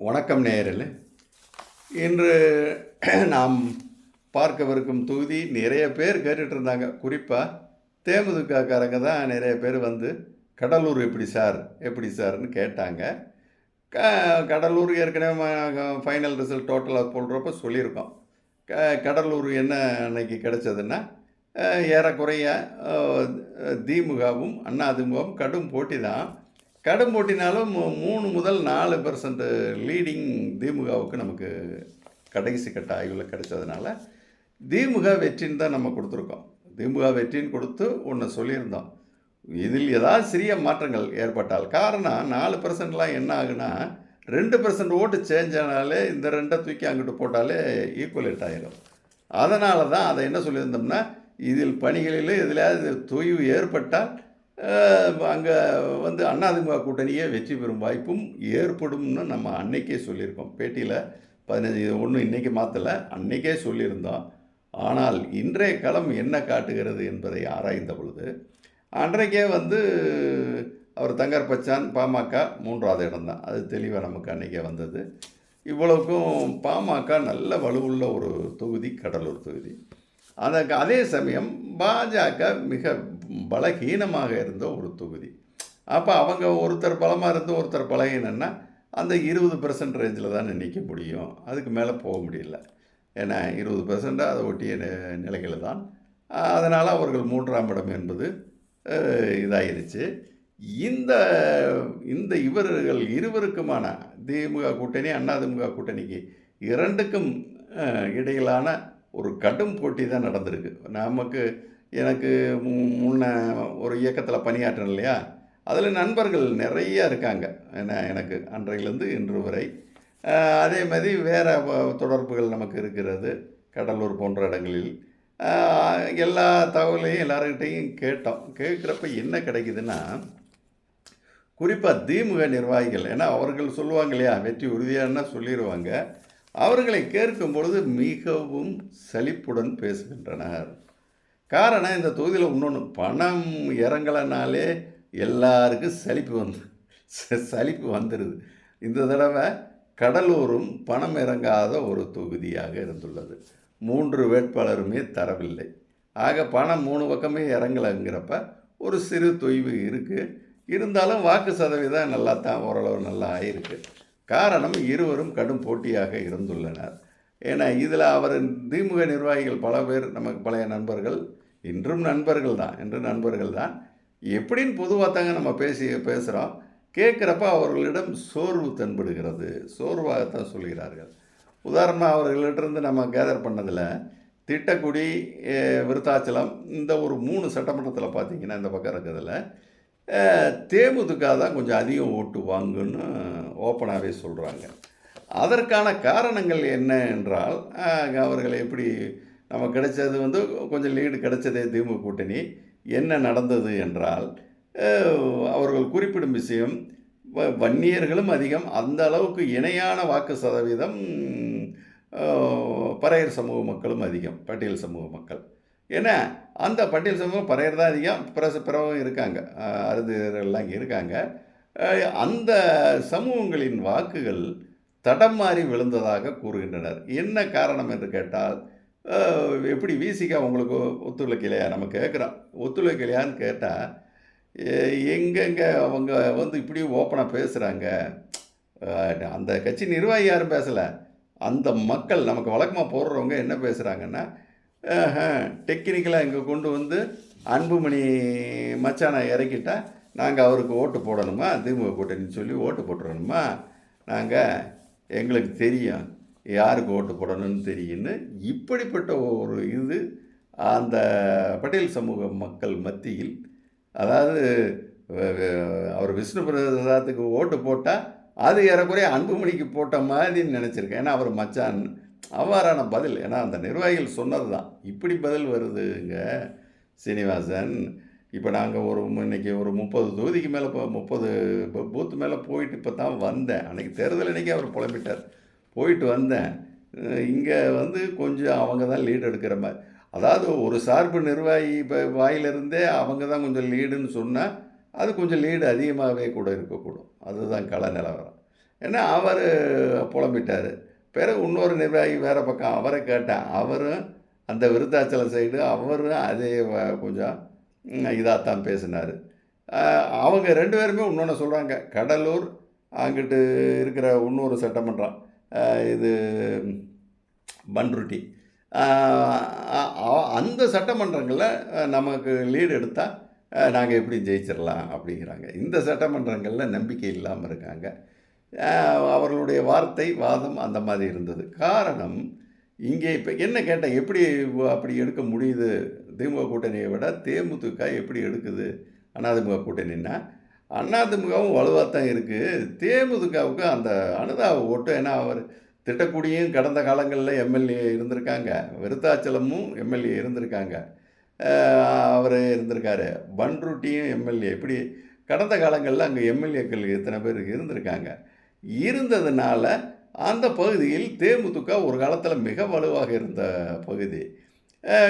வணக்கம் நேரில் இன்று நாம் பார்க்கவிருக்கும் தொகுதி நிறைய பேர் கேட்டுட்ருந்தாங்க. குறிப்பாக தேமுதிகக்காரங்க தான் நிறைய பேர் வந்து கடலூர் எப்படி சார்? எப்படி சார்னு கேட்டாங்க. க கடலூர் ஏற்கனவே ஃபைனல் ரிசல்ட் டோட்டலாக போடுறப்ப சொல்லியிருக்கோம். க கடலூர் என்ன அன்னைக்கு கிடைச்சதுன்னா ஏறக்குறைய திமுகவும் அண்ணா திமுகவும் கடும் போட்டி தான். கடும் போட்டினாலும் மூணு முதல் நாலு பர்சன்ட் லீடிங் திமுகவுக்கு நமக்கு கடைசி கட்ட ஆய்வில் கிடைச்சதுனால திமுக வெற்றின்னு தான் நம்ம கொடுத்துருக்கோம். திமுக வெற்றின்னு கொடுத்து ஒன்று சொல்லியிருந்தோம். இதில் ஏதாவது சிறிய மாற்றங்கள் ஏற்பட்டால் காரணம் நாலு பர்சன்ட்லாம் என்ன ஆகுனா ரெண்டு பர்சன்ட் ஓட்டு சேஞ்ச் ஆனாலே இந்த ரெண்டை தூக்கி அங்கிட்டு போட்டாலே ஈக்குவலேட் ஆகிடும் அதனால தான் அதை என்ன சொல்லியிருந்தோம்னா இதில் பணிகளில் எதிலையாவது தொய்வு ஏற்பட்டால் அங்கே வந்து அதிமுக கூட்டணியே வெற்றி பெறும் வாய்ப்பும் ஏற்படும்னு நம்ம அன்னைக்கே சொல்லியிருக்கோம். பேட்டியில் பதினஞ்சு ஒன்றும் இன்றைக்கி மாற்றலை அன்னைக்கே சொல்லியிருந்தோம். ஆனால் இன்றைய களம் என்ன காட்டுகிறது என்பதை ஆராய்ந்த பொழுது அன்றைக்கே வந்து அவர் தங்கர் பச்சான் பாமக மூன்றாவது இடம்தான். அது தெளிவாக நமக்கு அன்றைக்கே வந்தது. இவ்வளவுக்கும் பாமக நல்ல வலுவுள்ள ஒரு தொகுதி கடலூர் தொகுதி. அதற்கு அதே சமயம் பாஜக மிக பலகீனமாக இருந்த ஒரு தொகுதி. அப்போ அவங்க ஒருத்தர் பலமாக இருந்து ஒருத்தர் பலகீனன்னா அந்த இருபது பெர்சன்ட் ரேஞ்சில் தான் நிற்க முடியும். அதுக்கு மேலே போக முடியல. ஏன்னா இருபது பெர்சண்ட்டாக அதை ஒட்டிய நி- நிலைகள் தான். அதனால் அவர்கள் மூன்றாம் இடம் என்பது இதாகிருச்சு இதாயிருச்சு. இந்த இந்த இவர்கள் இருவருக்குமான திமுக கூட்டணி அதிமுக கூட்டணிக்கு இரண்டுக்கும் இடையிலான ஒரு கடும் போட்டி தான் நடந்திருக்கு. நமக்கு எனக்கு மு- முன்ன ஒரு இயக்கத்தில் பணியாற்றினேன் இல்லையா? அதில் நண்பர்கள் நிறையா இருக்காங்க. என்ன எனக்கு அன்றையிலேருந்து இன்று வரை. அதே மாதிரி வேறு தொடர்புகள் நமக்கு இருக்கிறது. கடலூர் போன்ற இடங்களில். எல்லா தகவலையும் எல்லாருக்கிட்டையும் கேட்டோம். கேட்குறப்ப என்ன கிடைக்குதுன்னா குறிப்பாக திமுக நிர்வாகிகள் ஏன்னா அவர்கள் சொல்லுவாங்க இல்லையா வெற்றி உறுதியானா சொல்லிடுவாங்க அவர்களை கேட்கும் பொழுது மிகவும் சலிப்புடன் பேசுகின்றனர். காரணம் இந்த தொகுதியில் இன்னொன்று பணம் இறங்கலைனாலே எல்லாருக்கும் சலிப்பு வந்து ச- சலிப்பு வந்துடுது இந்த தடவை கடலூரும் பணம் இறங்காத ஒரு தொகுதியாக இருந்துள்ளது. மூன்று வேட்பாளருமே தரவில்லை. ஆக பணம் மூணு பக்கமே இறங்கலைங்கிறப்ப ஒரு சிறு தொய்வு இருக்குது இருந்தாலும் வாக்கு சதவீதம் நல்லா தான் ஓரளவு நல்லா ஆயிருக்கு. காரணம் இருவரும் கடும் போட்டியாக இருந்துள்ளனர். ஏன்னா இதில் அவர் திமுக நிர்வாகிகள் பல பேர் நமக்கு பழைய நண்பர்கள் இன்றும் நண்பர்கள் தான் என்று நண்பர்கள் தான் எப்படின்னு பொதுவாக தாங்க நம்ம பேசி பேசுகிறோம் கேட்குறப்ப அவர்களிடம் சோர்வு தென்படுகிறது. சோர்வாகத்தான் சொல்கிறார்கள். உதாரணமாக அவர்களிட்டிருந்து நம்ம கேதர் பண்ணதில் திட்டக்குடி விருத்தாச்சலம் இந்த ஒரு மூணு சட்டமன்றத்தில் பார்த்தீங்கன்னா இந்த பக்கம் இருக்கிறதுல தேமுதுக்காக தான் கொஞ்சம் அதிகம் ஓட்டு வாங்குன்னு ஓப்பனாகவே சொல்கிறாங்க அதற்கான காரணங்கள் என்ன என்றால் அவர்கள் எப்படி நம்ம கிடைச்சது வந்து கொஞ்சம் லீடு கிடைச்சதே திமுக கூட்டணி. என்ன நடந்தது என்றால் அவர்கள் குறிப்பிடும் விஷயம் வ- வன்னியர்களும் அதிகம். அந்த அளவுக்கு இணையான வாக்கு சதவீதம் பறையர் சமூக மக்களும் அதிகம் பட்டியல் சமூக மக்கள். ஏன்னா அந்த பட்டியல் சமூகம் பறையர் தான் அதிகம் பிறகு பிறவும் இருக்காங்க. அஹ், இங்கே இருக்காங்க. அந்த சமூகங்களின் வாக்குகள் தடம் மாறி விழுந்ததாக கூறுகின்றனர். என்ன காரணம் என்று கேட்டால் எப்படி வீசிக்கா உங்களுக்கு ஒத்துழைக்கலையா? நம்ம கேட்குறோம். ஒத்துழைக்கலையான்னு கேட்டால் எங்கெங்கே அவங்க வந்து இப்படி ஓப்பனாக பேசுகிறாங்க அந்த கட்சி நிர்வாகி யாரும் பேசலை. அந்த மக்கள் நமக்கு வழக்கமாக போடுறவங்க என்ன பேசுகிறாங்கன்னா டெக்னிக்கலாக இங்கே கொண்டு வந்து அன்புமணி மச்சானை இறக்கிட்டால் நாங்கள் அவருக்கு ஓட்டு போடணுமா? திமுக கூட்டணின்னு சொல்லி ஓட்டு போட்டுறணுமா? நாங்கள் எங்களுக்கு தெரியும். யாருக்கு ஓட்டு போடணும்னு தெரியும்னு இப்படிப்பட்ட ஒரு இது அந்த பட்டேல் சமூக மக்கள் மத்தியில் அதாவது அவர் விஷ்ணு பிரசாத்துக்கு ஓட்டு போட்டால் அது ஏறக்குறைய அன்புமணிக்கு போட்ட மாதிரின்னு நினச்சிருக்கேன். ஏன்னா அவர் மச்சான் அவ்வாறான பதில். ஏன்னா அந்த நிர்வாகிகள் சொன்னது தான் இப்படி பதில் வருதுங்க சீனிவாசன். இப்போ நாங்கள் ஒரு இன்றைக்கி இன்னைக்கு ஒரு முப்பது தொகுதிக்கு மேலே இப்போ முப்பது பூத்து மேலே போயிட்டு இப்போ தான் வந்தேன். அன்றைக்கி தேர்தல் அன்றைக்கி அவர் புலம்பிட்டார். போயிட்டு வந்தேன். இங்கே வந்து கொஞ்சம் அவங்க தான் லீடு எடுக்கிற மாதிரி. அதாவது ஒரு சார்பு நிர்வாகி இப்போ வாயிலிருந்தே அவங்க தான் கொஞ்சம் லீடுன்னு சொன்னால் அது கொஞ்சம் லீடு அதிகமாகவே கூட இருக்கக்கூடும். அதுதான் கள நிலவரம். ஏன்னா அவர் புலம்பிட்டார். பிறகு இன்னொரு நிர்வாகி வேறு பக்கம் அவரை கேட்டேன். அவரும் அந்த விருத்தாச்சலம் சைடு அவரும் அதே வ- கொஞ்சம் இதாகத்தான் பேசினார். அவங்க ரெண்டு பேருமே இன்னொன்று சொல்கிறாங்க கடலூர் அங்கிட்டு இருக்கிற இன்னொரு சட்டமன்றம். இது பன்ருட்டி அந்த சட்டமன்றங்களில் நமக்கு லீடு எடுத்தால் நாங்கள் எப்படி ஜெயிச்சிடலாம் அப்படிங்கிறாங்க. இந்த சட்டமன்றங்களில் நம்பிக்கை இல்லாமல் இருக்காங்க. அவர்களுடைய வார்த்தை வாதம் அந்த மாதிரி இருந்தது. காரணம் இங்கே இப்போ என்ன கேட்டேன் எப்படி அப்படி எடுக்க முடியுது? திமுக கூட்டணியை விட தேமுதிக எப்படி எடுக்குது? அதிமுக கூட்டணின்னா அதிமுகவும் வலுவாக தான் இருக்குது தேமுதிகவுக்கு அந்த அனுதாப ஓட்டு ஏன்னா அவர் திட்டக்குடியும் கடந்த காலங்களில் எம்எல்ஏ இருந்திருக்காங்க. விருத்தாச்சலமும் எம்எல்ஏ இருந்திருக்காங்க. அவர் இருந்திருக்காரு. பன்ருட்டியும் எம்எல்ஏ. இப்படி கடந்த காலங்களில் அங்கே எம்எல்ஏக்கள் எத்தனை பேர் இருந்திருக்காங்க? இருந்ததுனால அந்த பகுதியில் தேமுதிக ஒரு காலத்தில் மிக வலுவாக இருந்த பகுதி.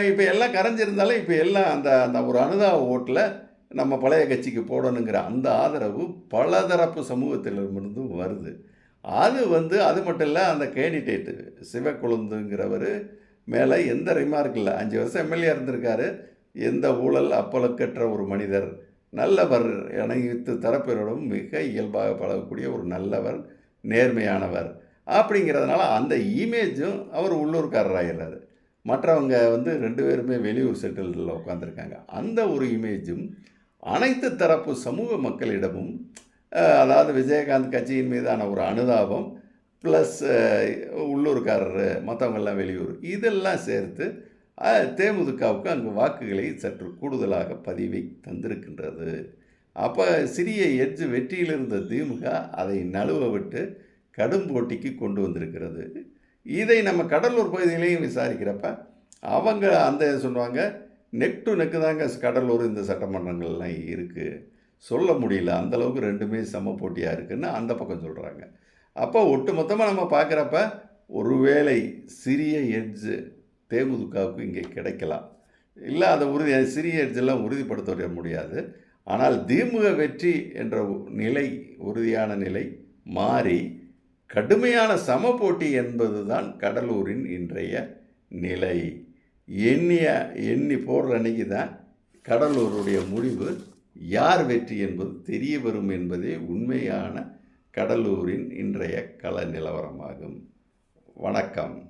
இப்போ எல்லாம் கரைஞ்சிருந்தாலும் இப்போ எல்லாம் அந்த அந்த ஒரு அனுதாப ஓட்டில் நம்ம பழைய கட்சிக்கு போடணுங்கிற அந்த ஆதரவு பலதரப்பு சமூகத்திலிருந்து வருது. அது வந்து அது மட்டும் இல்லை அந்த கேண்டிடேட்டு சிவக்குழுந்துங்கிறவர் மேலே எந்த ரிமார்க் இல்லை. அஞ்சு வருஷம் எம்எல்ஏ இருந்திருக்காரு. எந்த ஊழல் அப்பலக்கற்ற ஒரு மனிதர். நல்லவர் அனைத்து தரப்பினரும் மிக இயல்பாக பழகக்கூடிய ஒரு நல்லவர் நேர்மையானவர் அப்படிங்கிறதுனால அந்த இமேஜும் அவர் உள்ளூர்காரராகிறாரு மற்றவங்க வந்து ரெண்டு பேருமே வெளியூர் செட்டில்டில் உட்காந்துருக்காங்க அந்த ஒரு இமேஜும் அனைத்து தரப்பு சமூக மக்களிடமும் அதாவது விஜயகாந்த் கட்சியின் மீதான ஒரு அனுதாபம் ப்ளஸ் உள்ளூர்காரர் மற்றவங்கெல்லாம் வெளியூர் இதெல்லாம் சேர்த்து தேமுதிகவுக்கு அங்கு வாக்குகளை சற்று கூடுதலாக பதிவை தந்திருக்கின்றது. அப்போ சிறிய எட்ஜு வெற்றியில் இருந்த திமுக அதை நழுவ விட்டு கடும் போட்டிக்கு கொண்டு வந்திருக்கிறது. இதை நம்ம கடலூர் பகுதியிலையும் விசாரிக்கிறப்ப அவங்க அந்த சொல்லுவாங்க நெக் டு நெக்கு தாங்க கடலூர் இந்த சட்டமன்றங்கள்லாம் இருக்குது சொல்ல முடியல. அந்த அளவுக்கு ரெண்டுமே சம போட்டியாக இருக்குன்னு அந்த பக்கம் சொல்கிறாங்க அப்போ ஒட்டு மொத்தமாக நம்ம பார்க்குறப்ப ஒருவேளை சிறிய எட்ஜு தேமுதுகாவுக்கு இங்கே கிடைக்கலாம். இல்லை அதை உறுதி சிறிய எட்ஜெல்லாம் உறுதிப்படுத்த முடியாது. ஆனால் திமுக வெற்றி என்ற நிலை உறுதியான நிலை மாறி கடுமையான சம போட்டி என்பதுதான் கடலூரின் இன்றைய நிலை. எண்ணிய எண்ணி போடுற அன்னைக்கு தான் கடலூருடைய முடிவு யார் வெற்றி என்பது தெரிய வரும் என்பதே உண்மையான கடலூரின் இன்றைய கள நிலவரமாகும். வணக்கம்.